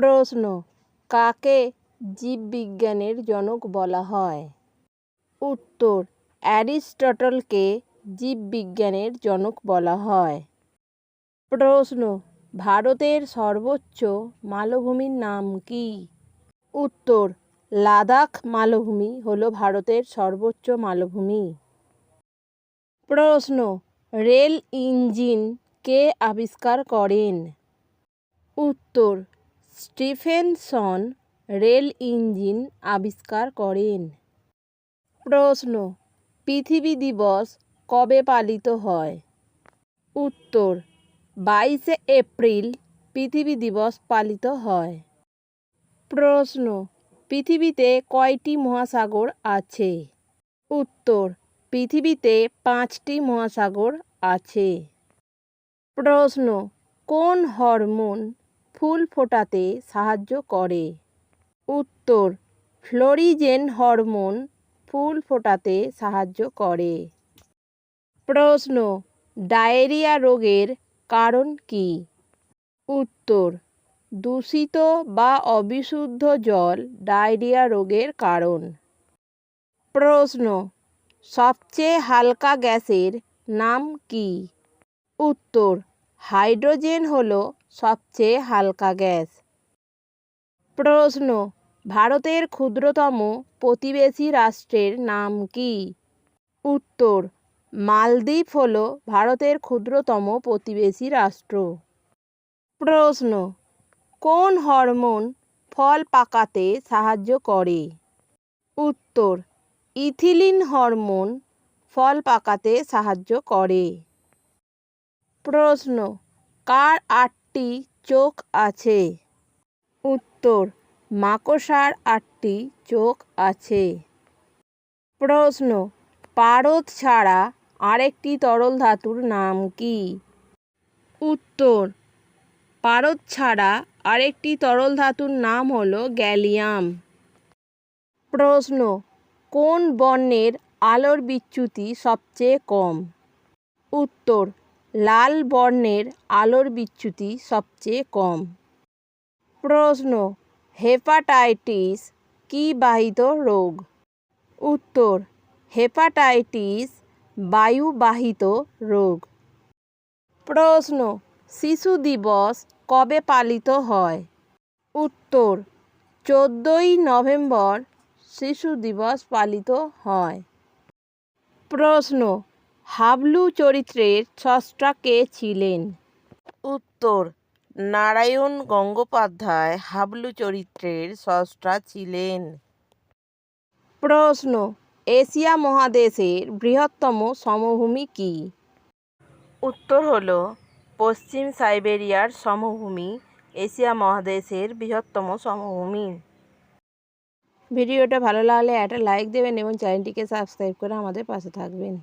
প্রশ্ন, কাকে জীববিজ্ঞানের জনক বলা হয়? উত্তর, অ্যারিস্টটলকে জীববিজ্ঞানের জনক বলা হয়। প্রশ্ন, ভারতের সর্বোচ্চ মালভূমির নাম কি? উত্তর, লাদাখ মালভূমি হল ভারতের সর্বোচ্চ মালভূমি। প্রশ্ন, রেল ইঞ্জিন কে আবিষ্কার করেন? উত্তর স্টিফেনসন রেল ইঞ্জিন আবিষ্কার করেন। প্রশ্ন, পৃথিবী দিবস কবে পালিত হয়? উত্তর, বাইশে এপ্রিল পৃথিবী দিবস পালিত হয়। প্রশ্ন, পৃথিবীতে কয়টি মহাসাগর আছে? উত্তর, পৃথিবীতে পাঁচটি মহাসাগর আছে। প্রশ্ন, কোন হরমোন ফুল ফোটাতে সাহায্য করে। উত্তর, ফ্লোরিজেন হরমোন ফুল ফোটাতে সাহায্য করে। প্রশ্ন, ডায়রিয়া রোগের কারণ কি? উত্তর, দূষিত বা অবিশুদ্ধ জল ডায়রিয়া রোগের কারণ। প্রশ্ন, সবচেয়ে হালকা গ্যাসের নাম কি? উত্তর, হাইড্রোজেন হল সবচেয়ে হালকা গ্যাস। প্রশ্ন, ভারতের ক্ষুদ্রতম প্রতিবেশী রাষ্ট্রের নাম কি? উত্তর, মালদ্বীপ হল ভারতের ক্ষুদ্রতম প্রতিবেশী রাষ্ট্র। প্রশ্ন, কোন হরমোন ফল পাকাতে সাহায্য করে? উত্তর, ইথিলিন হরমোন ফল পাকাতে সাহায্য করে। প্রশ্ন, কার আটটি চোখ আছে। উত্তর, মাকড়সার আটটি চোখ আছে। প্রশ্ন, পারদ ছাড়া আরেকটি তরল ধাতুর নাম কি? উত্তর, পারদ ছাড়া আরেকটি তরল ধাতুর নাম হলো গ্যালিয়াম। প্রশ্ন, কোন বর্ণের আলোর বিচ্যুতি সবচেয়ে কম? উত্তর লাল বর্ণের আলোর বিচ্যুতি সবচেয়ে কম। প্রশ্ন, হেপাটাইটিস কি বাহিত রোগ? উত্তর, হেপাটাইটিস বায়ুবাহিত রোগ। প্রশ্ন, শিশু দিবস কবে পালিত হয়? উত্তর, চোদ্দোই নভেম্বর শিশু দিবস পালিত হয়। প্রশ্ন হাবলু চরিত্রের স্রষ্টা কে ছিলেন। উত্তর নারায়ণ গঙ্গোপাধ্যায় হাবলু চরিত্রের স্রষ্টা ছিলেন। প্রশ্ন এশিয়া মহাদেশের বৃহত্তম সমভূমি কী? উত্তর হলো পশ্চিম সাইবেরিয়ার সমভূমি এশিয়া মহাদেশের বৃহত্তম সমভূমি। ভিডিওটা ভালো লাগলে একটা লাইক দেবেন এবং চ্যানেলটিকে সাবস্ক্রাইব করে আমাদের পাশে থাকবেন।